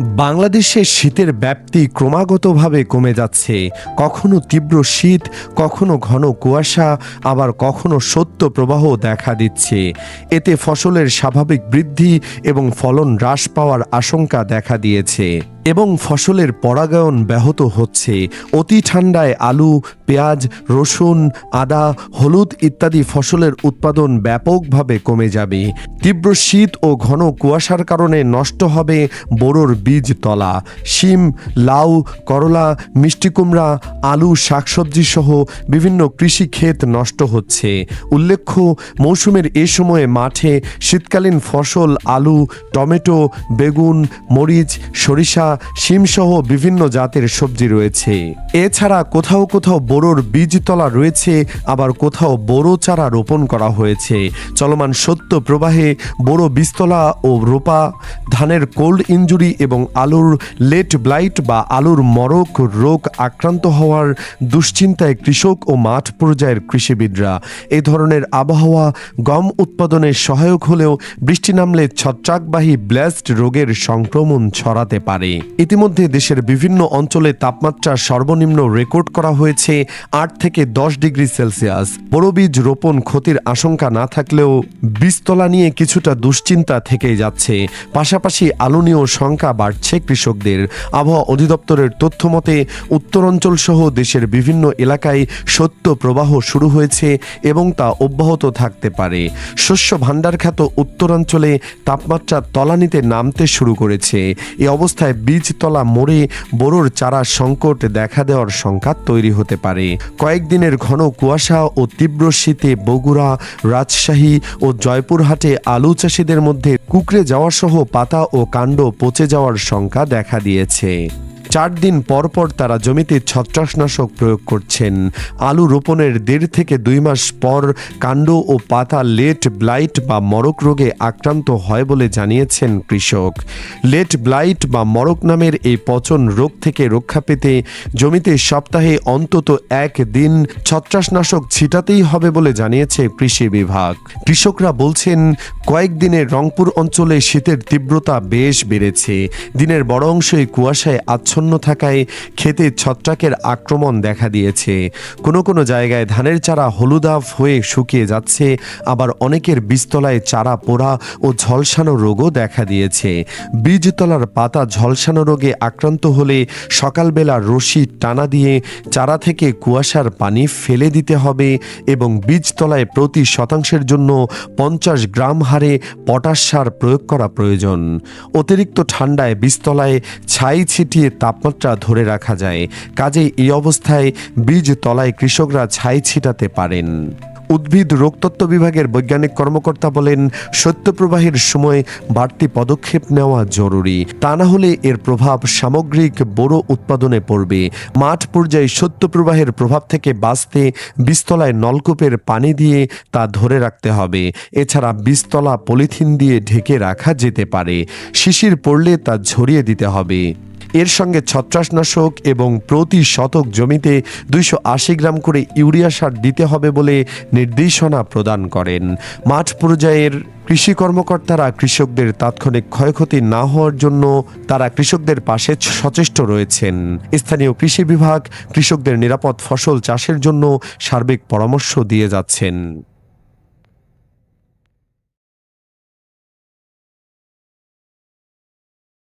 বাংলাদেশে শীতের ব্যাপ্তি ক্রমাগতভাবে কমে যাচ্ছে। কখনো তীব্র শীত, কখনো ঘন কুয়াশা, আবার কখনো সত্য প্রবাহ দেখা দিচ্ছে। এতে ফসলের স্বাভাবিক বৃদ্ধি এবং ফলন হ্রাস পাওয়ার আশঙ্কা দেখা দিয়েছে। এবং ফসলের পরাগায়ন ব্যাহত হচ্ছে। অতি ঠান্ডায় আলু, পেঁয়াজ, রসুন, আদা, হলুদ ইত্যাদি ফসলের উৎপাদন ব্যাপকভাবে কমে যাবে। তীব্র শীত ও ঘন কুয়াশার কারণে নষ্ট হবে বোরোর বীজ তলা। শিম, লাউ, করলা, মিষ্টি কুমড়া, আলু, শাকসবজি সহ বিভিন্ন কৃষি ক্ষেত নষ্ট হচ্ছে। উল্লেখ্য, মৌসুমের এ সময়ে মাঠে শীতকালীন ফসল আলু, টমেটো, বেগুন, মরিচ, সরিষা শিমসহ বিভিন্ন জাতের সবজি রয়েছে। এছাড়া কোথাও কোথাও বোরোর বীজতলা রয়েছে, আবার কোথাও বোরো চারা রোপণ করা হয়েছে। চলমান সত্য প্রবাহে বোরো বীজতলা ও রোপা, ধানের কোল্ড ইঞ্জুরি এবং আলুর লেট ব্লাইট বা আলুর মরক রোগ আক্রান্ত হওয়ার দুশ্চিন্তায় কৃষক ও মাঠ পর্যায়ের কৃষিবিদরা। এ ধরনের আবহাওয়া গম উৎপাদনে সহায়ক হলেও বৃষ্টি নামলে ছত্রাকবাহী ব্লাস্ট রোগের সংক্রমণ ছড়াতে পারে। ইতিমধ্যে দেশের বিভিন্ন অঞ্চলে তাপমাত্রা সর্বনিম্ন রেকর্ড করা হয়েছে আট থেকে দশ ডিগ্রি সেলসিয়াস। বড় বীজ রোপণ ক্ষতির আশঙ্কা না থাকলেও বীজতলা নিয়ে কিছুটা দুশ্চিন্তা থেকেই যাচ্ছে। পাশাপাশি আলু নিয়েও শঙ্কা বাড়ছে কৃষকদের। আবহাওয়া অধিদপ্তরের তথ্য মতে উত্তরাঞ্চল সহ দেশের বিভিন্ন এলাকায় সত্য প্রবাহ শুরু হয়েছে এবং তা অব্যাহত থাকতে পারে। শস্য ভাণ্ডার খ্যাত উত্তরাঞ্চলে তাপমাত্রা তলানিতে নামতে শুরু করেছে। এ অবস্থায় বীজতলা মোড়ে বোরোর চারা সংকট দেখা দেওয়ার সংখ্যা তৈরি হতে পারে। কয়েকদিনের ঘন কুয়াশা ও তীব্র শীতে বগুড়া, রাজশাহী ও জয়পুরহাটে আলু চাষিদের মধ্যে কুকড়ে যাওয়া সহ পাতা ও কাণ্ড পচে যাওয়ার সংখ্যা দেখা দিয়েছে। চার দিন পর পর তারা জমিতে ছত্রাসনাশক প্রয়োগ করছেন। আলু রোপণের দেড় থেকে দুই মাস পর কাণ্ড ও পাতা লেট ব্লাইট বা মরক রোগে আক্রান্ত হয় বলে জানিয়েছেন কৃষক। লেট ব্লাইট বা মরক নামের এই পচন রোগ থেকে রক্ষা পেতে জমিতে সপ্তাহে অন্তত এক দিন ছত্রাসনাশক ছিটাতেই হবে বলে জানিয়েছে কৃষি বিভাগ। কৃষকরা বলছেন কয়েকদিনে রংপুর অঞ্চলে শীতের তীব্রতা বেশ বেড়েছে। দিনের বড় অংশই কুয়াশায় আচ্ছন্ন থাকায় খেতে ছত্রাকের আক্রমণ দেখা দিয়েছে। কোনো কোনো জায়গায় ধানের চারা হলুদাভ হয়ে শুকিয়ে যাচ্ছে, আবার অনেকের বীজতলায় চারা পোড়া ও ঝলসানো রোগও দেখা দিয়েছে। বীজতলার পাতা ঝলসানো রোগে আক্রান্ত হলে সকালবেলা রশি টানা দিয়ে চারা থেকে কুয়াশার পানি ফেলে দিতে হবে এবং বীজতলায় প্রতি শতাংশের জন্য পঞ্চাশ গ্রাম হারে পটাশ সার প্রয়োগ করা প্রয়োজন। অতিরিক্ত ঠান্ডায় বীজতলায় ছাই ছিটিয়ে তাপমাত্রা ধরে রাখা যায়। কাজেই এই অবস্থায় বীজ তলায় কৃষকরা ছাই ছিটাতে পারেন। উদ্ভিদ রোগতত্ত্ব বিভাগের বৈজ্ঞানিক কর্মকর্তা বলেন, সত্যপ্রবাহের সময় বাড়তি পদক্ষেপ নেওয়া জরুরি। তা না হলে এর প্রভাব সামগ্রিক বড় উৎপাদনে পড়বে। মাঠ পর্যায়ে সত্যপ্রবাহের প্রভাব থেকে বাঁচতে বীজতলায় নলকূপের পানি দিয়ে তা ধরে রাখতে হবে। এছাড়া বীজতলা পলিথিন দিয়ে ঢেকে রাখা যেতে পারে। শিশির পড়লে তা ঝরিয়ে দিতে হবে। এর সঙ্গে ছত্রাকনাশক এবং প্রতি শতক জমিতে দুইশো আশি গ্রাম করে ইউরিয়া সার দিতে হবে বলে নির্দেশনা প্রদান করেন। মাঠ পর্যায়ের কৃষি কর্মকর্তারা কৃষকদের তাৎক্ষণিক ক্ষয়ক্ষতি না হওয়ার জন্য তারা কৃষকদের পাশে সচেষ্ট রয়েছেন। স্থানীয় কৃষি বিভাগ কৃষকদের নিরাপদ ফসল চাষের জন্য সার্বিক পরামর্শ দিয়ে যাচ্ছেন।